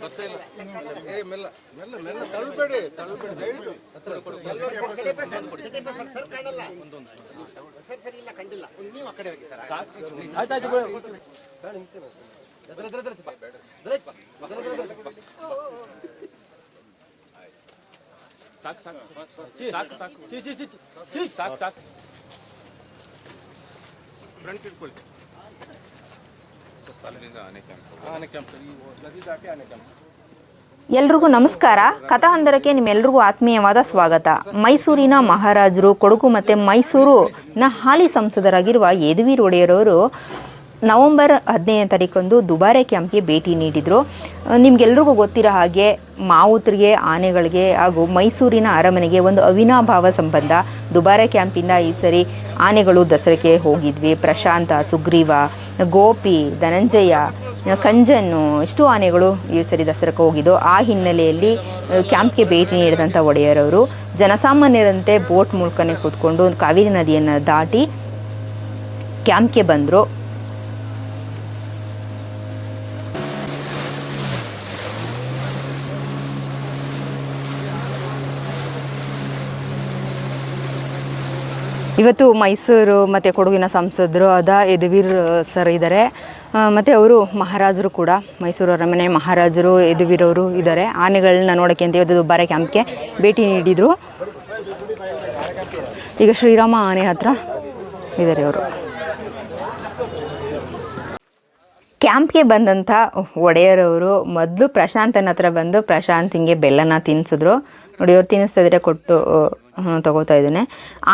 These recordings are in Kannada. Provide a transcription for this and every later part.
ಬರ್ತಾ ಇಲ್ಲ ಏ ಮೆಲ್ಲ ಮೆಲ್ಲ ಮೆಲ್ಲ ತಳ್ಬೇಡಿ ತಳ್ಬೇಡಿ ದಯವಿಟ್ಟು ಹತ್ರ ಕೊಡು ಸಾಕು ಸಾಕು ಸಾಕು ಸಾಕು ಚೀ ಚೀ ಚೀ ಚೀ ಸಾಕು ಸಾಕು ಫ್ರಂಟ್ ಇಟ್ಕೊಳ್ಳಿ ಎಲ್ರಿಗೂ ನಮಸ್ಕಾರ. ಕಥಾಹಂದರಕ್ಕೆ ನಿಮ್ಮೆಲ್ರಿಗೂ ಆತ್ಮೀಯವಾದ ಸ್ವಾಗತ. ಮೈಸೂರಿನ ಮಹಾರಾಜರು, ಕೊಡಗು ಮತ್ತು ಮೈಸೂರಿನ ಹಾಲಿ ಸಂಸದರಾಗಿರುವ ಯದುವೀರ್ ಒಡೆಯರವರು ನವೆಂಬರ್ ಹದಿನೈದನೇ ತಾರೀಕೊಂದು ದುಬಾರೆ ಕ್ಯಾಂಪ್ಗೆ ಭೇಟಿ ನೀಡಿದರು. ನಿಮಗೆಲ್ರಿಗೂ ಗೊತ್ತಿರೋ ಹಾಗೆ ಮಾವುತರಿಗೆ, ಆನೆಗಳಿಗೆ ಹಾಗೂ ಮೈಸೂರಿನ ಅರಮನೆಗೆ ಒಂದು ಅವಿನಾಭಾವ ಸಂಬಂಧ ದುಬಾರೆ ಕ್ಯಾಂಪಿಂದ ಈ ಸರಿ ಆನೆಗಳು ದಸರೆಗೆ ಹೋಗಿದ್ವಿ. ಪ್ರಶಾಂತ, ಸುಗ್ರೀವ, ಗೋಪಿ, ಧನಂಜಯ ಕಂಜನ್ನು ಇಷ್ಟು ಆನೆಗಳು ಈ ಸರಿ ದಸರಾಕ್ಕೆ ಹೋಗಿದ್ದು. ಆ ಹಿನ್ನೆಲೆಯಲ್ಲಿ ಕ್ಯಾಂಪ್ಗೆ ಭೇಟಿ ನೀಡಿದಂಥ ಒಡೆಯರವರು ಜನಸಾಮಾನ್ಯರಂತೆ ಬೋಟ್ ಮೂಲಕನೇ ಕೂತ್ಕೊಂಡು ಕಾವೇರಿ ನದಿಯನ್ನು ದಾಟಿ ಕ್ಯಾಂಪ್ಗೆ ಬಂದರು. ಇವತ್ತು ಮೈಸೂರು ಮತ್ತು ಕೊಡಗಿನ ಸಂಸದರು ಅದ ಯದುವೀರ್ ಸರ್ ಇದ್ದಾರೆ ಮತ್ತು ಅವರು ಮಹಾರಾಜರು ಕೂಡ. ಮೈಸೂರು ಅರಮನೆ ಮಹಾರಾಜರು ಯದುವೀರವರು ಇದ್ದಾರೆ ಆನೆಗಳನ್ನ ನೋಡೋಕ್ಕೆ ಅಂತ ಇವತ್ತು ದುಬಾರೆ ಕ್ಯಾಂಪ್ಗೆ ಭೇಟಿ ನೀಡಿದರು. ಈಗ ಶ್ರೀರಾಮ ಆನೆ ಹತ್ರ ಇದ್ದಾರೆ ಅವರು. ಕ್ಯಾಂಪ್ಗೆ ಬಂದಂಥ ಒಡೆಯರವರು ಮೊದಲು ಪ್ರಶಾಂತನ ಹತ್ರ ಬಂದು ಪ್ರಶಾಂತ್ ಹಿಂಗೆ ಬೆಲ್ಲನ ತಿನ್ನಿಸಿದ್ರು ನೋಡಿ, ಅವ್ರು ತಿನ್ನಿಸ್ತಾ ಇದ್ರೆ ಕೊಟ್ಟು ತಗೋತಾ ಇದ್ದೇನೆ.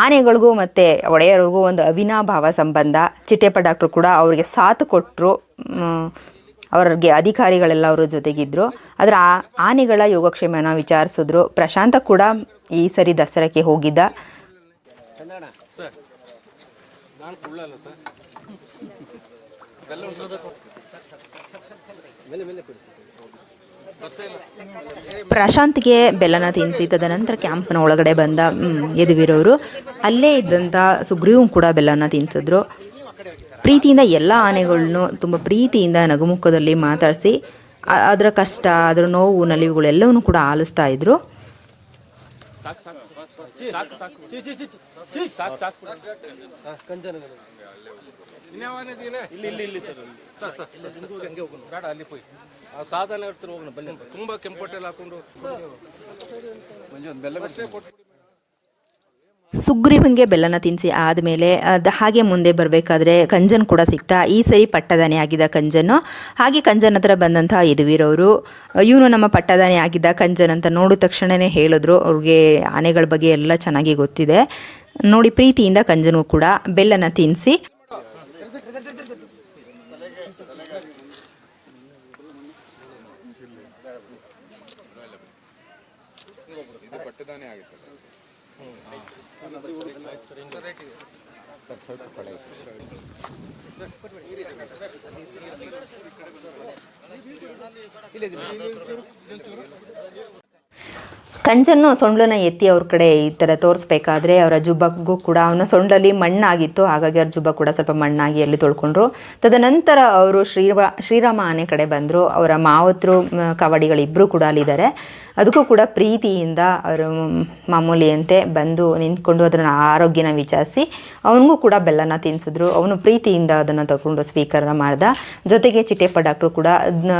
ಆನೆಗಳಿಗೂ ಮತ್ತು ಒಡೆಯರಿಗೂ ಒಂದು ಅವಿನಾಭಾವ ಸಂಬಂಧ. ಚಿಟ್ಟೆಪ್ಪ ಡಾಕ್ಟ್ರು ಕೂಡ ಅವರಿಗೆ ಸಾಥ್ ಕೊಟ್ಟರು ಅವ್ರಿಗೆ ಅಧಿಕಾರಿಗಳೆಲ್ಲ ಅವರ ಜೊತೆಗಿದ್ದರು ಅದರ ಆ ಆನೆಗಳ ಯೋಗಕ್ಷೇಮನ ವಿಚಾರಿಸಿದ್ರು. ಪ್ರಶಾಂತ ಕೂಡ ಈ ಸರಿ ದಸರಾಕ್ಕೆ ಹೋಗಿದ್ದ. ಸರ್ ಪ್ರಶಾಂತ್ಗೆ ಬೆಲ್ಲನ ತಿನ್ಸಿ ತದನಂತರ ಕ್ಯಾಂಪ್ನ ಒಳಗಡೆ ಬಂದ ಯದುವೀರವರು ಅಲ್ಲೇ ಇದ್ದಂಥ ಸುಗ್ರೀವ್ ಕೂಡ ಬೆಲ್ಲನ ತಿನ್ಸಿದ್ರು. ಪ್ರೀತಿಯಿಂದ ಎಲ್ಲ ಆನೆಗಳನ್ನು ತುಂಬ ಪ್ರೀತಿಯಿಂದ ನಗುಮುಖದಲ್ಲಿ ಮಾತಾಡಿಸಿ ಅದರ ಕಷ್ಟ ಅದರ ನೋವು ನಲಿವುಗಳೆಲ್ಲವನ್ನೂ ಕೂಡ ಆಲಿಸ್ತಾ ಇದ್ರು. ಇಲ್ಲಿ? ಇಲ್ಲಿ ಇಲ್ಲಿ ಸರ್ ಸರ್ ಸರ್ ಹಂಗೆ ಹೋಗೋಣ. ಬೇಡ ಅಲ್ಲಿ ಹೋಗಿ. ಆ ಸಾಧನ ಹತ್ರ ಹೋಗೋಣ ಬನ್ನಿ ತುಂಬ ಕೆಂಪಟ್ಟೆಲ್ಲ ಹಾಕೊಂಡು ಮಂಜು ಒಂದು ಬೆಲ್ಲ ಅಷ್ಟೇ ಕೊಟ್ಬಿಡಿ. ಸುಗ್ರೀವನ್ಗೆ ಬೆಲ್ಲನ ತಿನ್ನಿಸಿ ಆದಮೇಲೆ ಅದು ಹಾಗೆ ಮುಂದೆ ಬರಬೇಕಾದ್ರೆ ಕಂಜನ್ ಕೂಡ ಸಿಗ್ತಾ ಈ ಸರಿ ಪಟ್ಟದಾನೆ ಆಗಿದ್ದ ಕಂಜನ್ನು ಹಾಗೆ ಕಂಜನ್ ಹತ್ರ ಬಂದಂತಹ ಯದುವೀರವರು ಇವನು ನಮ್ಮ ಪಟ್ಟದಾನೆ ಆಗಿದ್ದ ಕಂಜನ್ ಅಂತ ನೋಡಿದ ತಕ್ಷಣವೇ ಹೇಳಿದ್ರು. ಅವ್ರಿಗೆ ಆನೆಗಳ ಬಗ್ಗೆ ಎಲ್ಲ ಚೆನ್ನಾಗಿ ಗೊತ್ತಿದೆ. ನೋಡಿ ಪ್ರೀತಿಯಿಂದ ಕಂಜನು ಕೂಡ ಬೆಲ್ಲನ ತಿನ್ನಿಸಿ ಇದು ಆಗುತ್ತದೆ. ಕಂಚನ್ನು ಸೊಂಡ್ಲನ್ನ ಎತ್ತಿ ಅವ್ರ ಕಡೆ ಈ ಥರ ತೋರಿಸ್ಬೇಕಾದ್ರೆ ಅವರ ಜುಬ್ಬಗೂ ಕೂಡ ಅವನ ಸೊಂಡಲ್ಲಿ ಮಣ್ಣಾಗಿತ್ತು. ಹಾಗಾಗಿ ಅವ್ರ ಜುಬ್ಬ ಕೂಡ ಸ್ವಲ್ಪ ಮಣ್ಣಾಗಿ ಅಲ್ಲಿ ತೊಳ್ಕೊಂಡ್ರು. ತದನಂತರ ಅವರು ಶ್ರೀರಾ ಶ್ರೀರಾಮ ಆನೆ ಕಡೆ ಬಂದರು. ಅವರ ಮಾವತರು ಕವಡಿಗಳಿಬ್ಬರು ಕೂಡ ಅಲ್ಲಿದ್ದಾರೆ. ಅದಕ್ಕೂ ಕೂಡ ಪ್ರೀತಿಯಿಂದ ಅವರು ಮಾಮೂಲಿಯಂತೆ ಬಂದು ನಿಂತ್ಕೊಂಡು ಅದರ ಆರೋಗ್ಯನ ವಿಚಾರಿಸಿ ಅವನಿಗೂ ಕೂಡ ಬೆಲ್ಲನ ತಿನ್ನಿಸಿದ್ರು ಅವನು ಪ್ರೀತಿಯಿಂದ ಅದನ್ನು ತಗೊಂಡು ಸ್ವೀಕಾರ ಮಾಡ್ದ. ಜೊತೆಗೆ ಚಿಟ್ಟೆಪ್ಪ ಡಾಕ್ಟ್ರು ಕೂಡ ಅದನ್ನ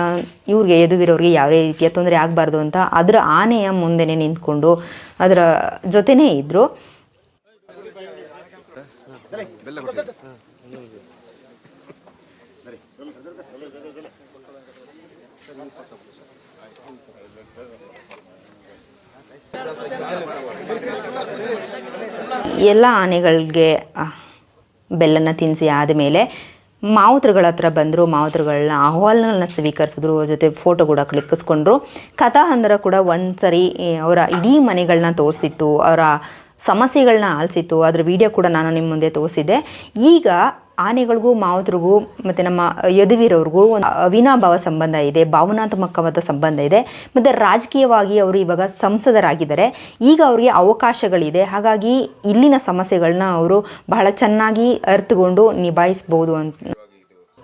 ಇವ್ರಿಗೆ ಎದುವಿರೋರಿಗೆ ಯಾವುದೇ ರೀತಿಯ ತೊಂದರೆ ಆಗಬಾರ್ದು ಅಂತ ಅದರ ಆನೆಯ ಮುಂದೆನೇ ನಿಂತ್ಕೊಂಡು ಅದರ ಜೊತೆನೇ ಇದ್ದರು ಎಲ್ಲ ಆನೆಗಳಿಗೆ ಬೆಲ್ಲನ ತಿನ್ನಿಸಿ ಆದಮೇಲೆ ಮಾವುತರುಗಳ ಹತ್ರ ಬಂದರು ಮಾವುತರುಗಳನ್ನ ಆಹ್ವಾನಗಳನ್ನ ಸ್ವೀಕರಿಸಿದ್ರು, ಅವ್ರ ಜೊತೆ ಫೋಟೋ ಕೂಡ ಕ್ಲಿಕ್ಕಿಸ್ಕೊಂಡ್ರು ಕಥಾ ಕಥಾಹಂದರ ಕೂಡ ಒಂದ್ಸರಿ ಅವರ ಇಡೀ ಮನೆಗಳನ್ನ ತೋರಿಸಿತ್ತು, ಅವರ ಸಮಸ್ಯೆಗಳನ್ನ ಆಲಿಸಿತ್ತು. ಅದರ ವಿಡಿಯೋ ಕೂಡ ನಾನು ನಿಮ್ಮ ಮುಂದೆ ತೋರಿಸಿದ್ದೆ. ಈಗ ಆನೆಗಳಿಗೂ ಮಾವುತರಿಗೂ ಮತ್ತು ನಮ್ಮ ಯದುವೀರವ್ರಿಗೂ ಒಂದು ಅವಿನಾಭಾವ ಸಂಬಂಧ ಇದೆ, ಭಾವನಾತ್ಮಕವಾದ ಸಂಬಂಧ ಇದೆ. ಮತ್ತು ರಾಜಕೀಯವಾಗಿ ಅವರು ಇವಾಗ ಸಂಸದರಾಗಿದ್ದಾರೆ. ಈಗ ಅವರಿಗೆ ಅವಕಾಶಗಳಿದೆ. ಹಾಗಾಗಿ ಇಲ್ಲಿನ ಸಮಸ್ಯೆಗಳನ್ನ ಅವರು ಬಹಳ ಚೆನ್ನಾಗಿ ಅರ್ಥಕೊಂಡು ನಿಭಾಯಿಸ್ಬೋದು ಅಂತ.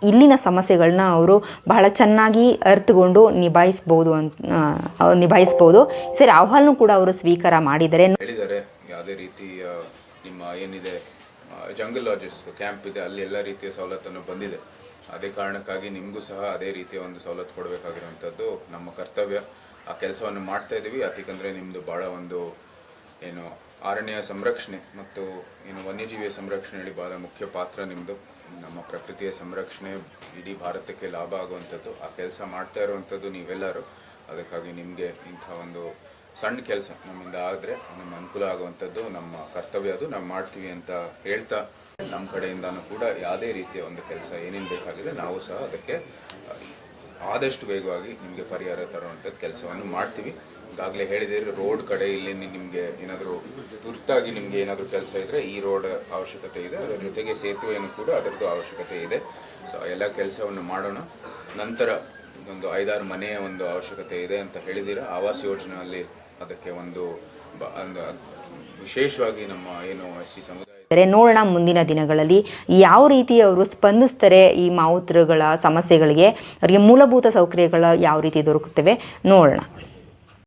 ಇಲ್ಲಿನ ಸಮಸ್ಯೆಗಳನ್ನ ಅವರು ಬಹಳ ಚೆನ್ನಾಗಿ ಅರ್ಥಕೊಂಡು ನಿಭಾಯಿಸ್ಬೋದು ಅಂತ ನಿಭಾಯಿಸ್ಬೋದು. ಸರಿ ಆಹ್ವಾನ ಕೂಡ ಅವರು ಸ್ವೀಕಾರ ಮಾಡಿದರೆ ಯಾವುದೇ ರೀತಿ ನಿಮ್ಮ ಏನಿದೆ ಜಂಗಲ್ ಲಾಜಸ್ ಕ್ಯಾಂಪ್ ಇದೆ, ಅಲ್ಲಿ ಎಲ್ಲ ರೀತಿಯ ಸವಲತ್ತನ್ನು ಬಂದಿದೆ. ಅದೇ ಕಾರಣಕ್ಕಾಗಿ ನಿಮಗೂ ಸಹ ಅದೇ ರೀತಿಯ ಒಂದು ಸವಲತ್ತು ಕೊಡಬೇಕಾಗಿರುವಂಥದ್ದು ನಮ್ಮ ಕರ್ತವ್ಯ. ಆ ಕೆಲಸವನ್ನು ಮಾಡ್ತಾ ಇದ್ದೀವಿ. ಯಾಕಂದರೆ ನಿಮ್ಮದು ಭಾಳ ಒಂದು, ಏನು ಅರಣ್ಯ ಸಂರಕ್ಷಣೆ ಮತ್ತು, ಏನು, ವನ್ಯಜೀವಿಯ ಸಂರಕ್ಷಣೆಯಲ್ಲಿ ಭಾಳ ಮುಖ್ಯ ಪಾತ್ರ ನಿಮ್ಮದು ನಮ್ಮ ಪ್ರಕೃತಿಯ ಸಂರಕ್ಷಣೆ ಇಡೀ ಭಾರತಕ್ಕೆ ಲಾಭ ಆಗುವಂಥದ್ದು. ಆ ಕೆಲಸ ಮಾಡ್ತಾ ಇರುವಂಥದ್ದು ನೀವೆಲ್ಲರೂ. ಅದಕ್ಕಾಗಿ ನಿಮಗೆ ಇಂಥ ಒಂದು ಸಣ್ಣ ಕೆಲಸ ನಮ್ಮಿಂದ ಆದರೆ ನಮ್ಮ ಅನುಕೂಲ ಆಗುವಂಥದ್ದು, ನಮ್ಮ ಕರ್ತವ್ಯ ಅದು. ನಾವು ಮಾಡ್ತೀವಿ ಅಂತ ಹೇಳ್ತಾ ನಮ್ಮ ಕಡೆಯಿಂದನೂ ಕೂಡ ಯಾವುದೇ ರೀತಿಯ ಒಂದು ಕೆಲಸ ಏನೇನು ಬೇಕಾಗಿದೆ ನಾವು ಸಹ ಅದಕ್ಕೆ ಆದಷ್ಟು ವೇಗವಾಗಿ ನಿಮಗೆ ಪರಿಹಾರ ತರುವಂಥದ್ದು ಕೆಲಸವನ್ನು ಮಾಡ್ತೀವಿ. ಈಗಾಗಲೇ ಹೇಳಿದಿರಿ, ರೋಡ್ ಕಡೆ ಇಲ್ಲಿ ನಿಮಗೆ ಏನಾದರೂ ತುರ್ತಾಗಿ ನಿಮಗೆ ಏನಾದರೂ ಕೆಲಸ ಇದ್ದರೆ ಈ ರೋಡ್ ಅವಶ್ಯಕತೆ ಇದೆ. ಅದರ ಜೊತೆಗೆ ಸೇತುವೆಯನ್ನು ಕೂಡ ಅದರದ್ದು ಅವಶ್ಯಕತೆ ಇದೆ. ಸೊ, ಎಲ್ಲ ಕೆಲಸವನ್ನು ಮಾಡೋಣ. ನಂತರ ಒಂದು ಐದಾರು ಮನೆಯ ಒಂದು ಅವಶ್ಯಕತೆ ಇದೆ ಅಂತ ಹೇಳಿದಿರ. ಆವಾಸ್ ಯೋಜನೆಯಲ್ಲಿ ಅದಕ್ಕೆ ಒಂದು ವಿಶೇಷವಾಗಿ ನಮ್ಮ ಏನು ಎಸ್ ಟಿ ಸಮುದಾಯ ನೋಡೋಣ ಮುಂದಿನ ದಿನಗಳಲ್ಲಿ ಯಾವ ರೀತಿ ಅವರು ಸ್ಪಂದಿಸ್ತಾರೆ ಈ ಮಾವುತರುಗಳ ಸಮಸ್ಯೆಗಳಿಗೆ, ಅವರಿಗೆ ಮೂಲಭೂತ ಸೌಕರ್ಯಗಳು ಯಾವ ರೀತಿ ದೊರಕುತ್ತವೆ ನೋಡೋಣ.